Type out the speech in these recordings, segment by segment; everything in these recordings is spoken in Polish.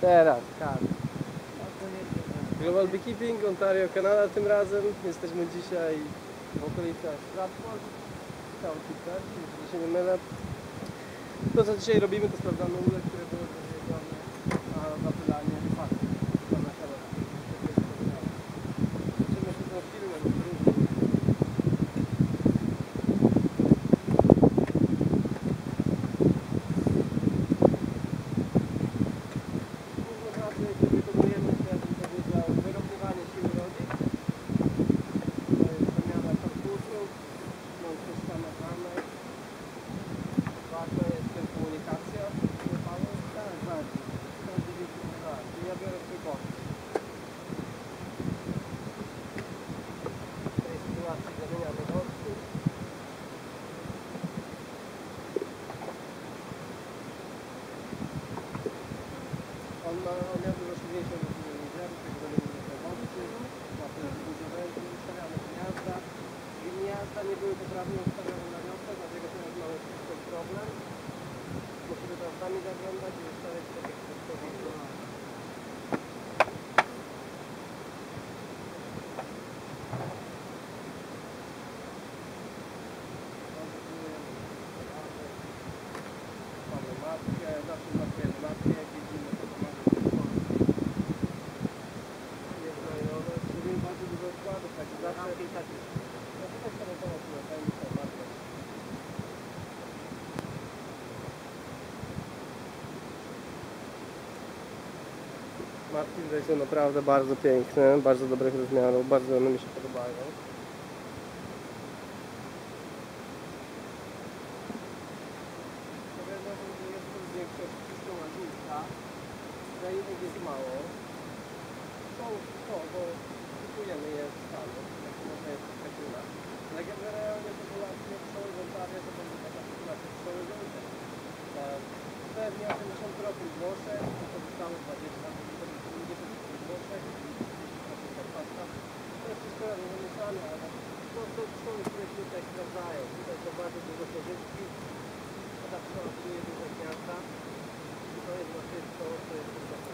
Teraz, tak. Global Beekeeping, Ontario, Kanada tym razem. Jesteśmy dzisiaj w okolicach Stratford, County jeśli się nie mylę. To co dzisiaj robimy to sprawdzamy ule, które były wywiedzione na zapylanie Hello. Matki tutaj są naprawdę bardzo piękne, bardzo dobrych rozmiarów, bardzo one mi się podobają. Że jest to mało. Są, są, bo kupujemy je w Stanach, tak można jest spekula. Ale generalnie populacje pszczoły w Ontario to będzie taka populacja pszczoły. Tak, Pewnie 80% Włoszech, to pozostałe 20, to ludzie to są Włoszech, 30% Karpatka. To jest wszystko razem zamieszane, ale to są pszczoły, które się tutaj sprawdzają. Tutaj są bardzo dużo pożyczki, a ta pszczoła buduje duże gniazda. I to jest właśnie to, co jest istotne.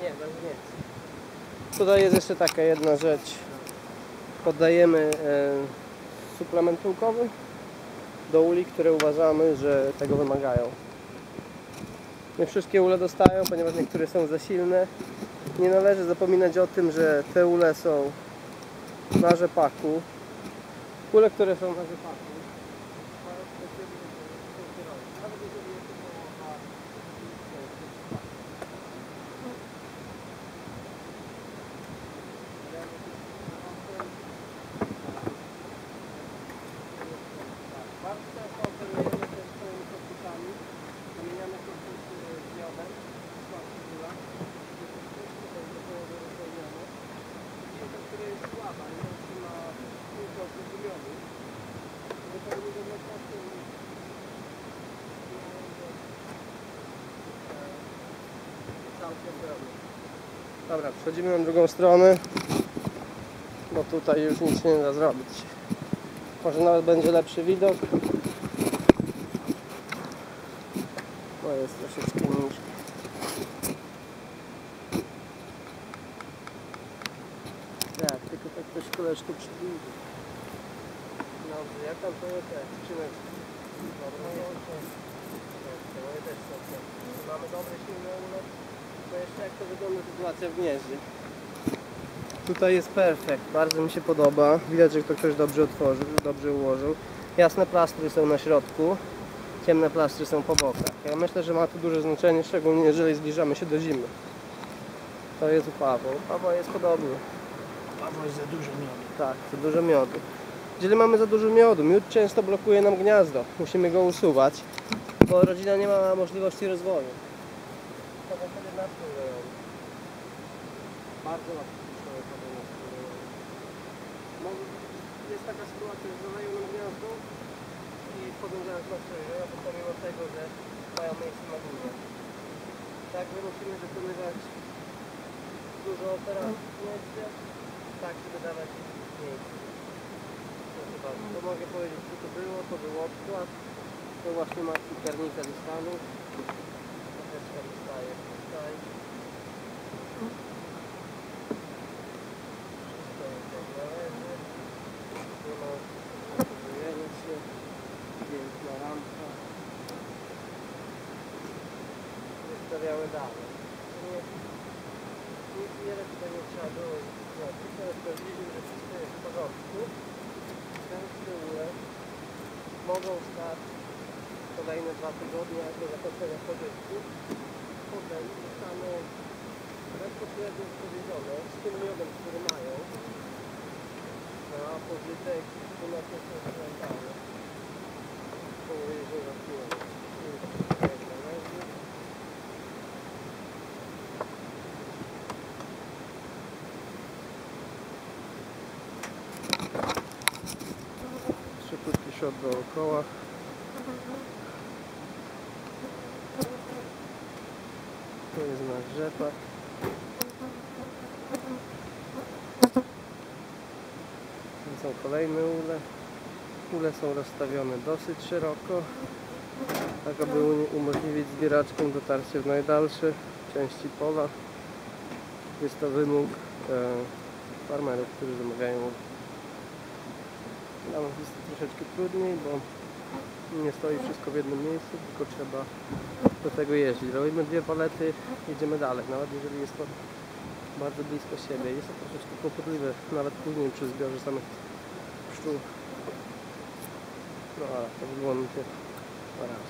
Nie, bez nie. Tutaj jest jeszcze taka jedna rzecz. Podajemy e, suplement pyłkowy do uli, które uważamy, że tego wymagają. Nie wszystkie ule dostają, ponieważ niektóre są za silne. Nie należy zapominać o tym, że te ule są na rzepaku. Ule, które są na rzepaku. mają specjalny kierunek. Nawet jeżeli jest to połowa Bardzo często operujemy też swoimi korpusami. Zamieniamy korpusy z miodem, słabszy gula. To jest do połowy rozpełnione. Dzięki, mleczniakiem i całkiem. Dobra, przechodzimy na drugą stronę, bo tutaj już nic nie da zrobić. Może nawet będzie lepszy widok. Bo jest troszeczkę niżej. Tak, tylko ktoś koleżkę przybliży. Dobrze, jak tam to jest skrzyneczki? Moje też są. Mamy dobre silne ulot. To jeszcze jak to wygląda sytuacja w gnieździe. Tutaj jest perfekt, bardzo mi się podoba. Widać, że to ktoś dobrze otworzył, dobrze ułożył. Jasne plastry są na środku, ciemne plastry są po bokach. Ja myślę, że ma to duże znaczenie, szczególnie jeżeli zbliżamy się do zimy. To jest u Pawła. U Pawła jest podobnie. Paweł jest za dużo miodu. Tak, za dużo miodu. Jeżeli mamy za dużo miodu, miód często blokuje nam gniazdo. Musimy go usuwać, bo rodzina nie ma możliwości rozwoju. Bardzo jest taka sytuacja, że zaleją nam gniazdo i wchodzą zaraz na to pomimo tego, że mają miejsce na górze. Także musimy wykonywać dużo operacji w gnieździe, tak żeby dawać miejsce. to mogę powiedzieć co to było, to był odkład. To właśnie ma piernika listanu. Trochę wystaje tutaj. Wszystko jest jak należy. Nie ma rozwijania się. Piękna ramka. Wystawiamy dalej. Nic wiele tutaj nie trzeba było mogą stać kolejne dwa tygodnie do zakończenia pożyczki. Potem zostaną bezpośrednio spowierzone z tym miodem, który mają na pożytek 12 Shot dookoła. To jest nasz rzepak. Tu są kolejne ule. Ule są rozstawione dosyć szeroko, tak aby umożliwić zbieraczkom dotarcie w najdalsze części pola. Jest to wymóg e, farmerów, którzy zamawiają dla nas jest troszeczkę trudniej, bo nie stoi wszystko w jednym miejscu, tylko trzeba do tego jeździć. Robimy dwie palety, jedziemy dalej, nawet jeżeli jest to bardzo blisko siebie. Jest to troszeczkę kłopotliwe, nawet później przy zbiorze samych pszczół. No ale to się na razie.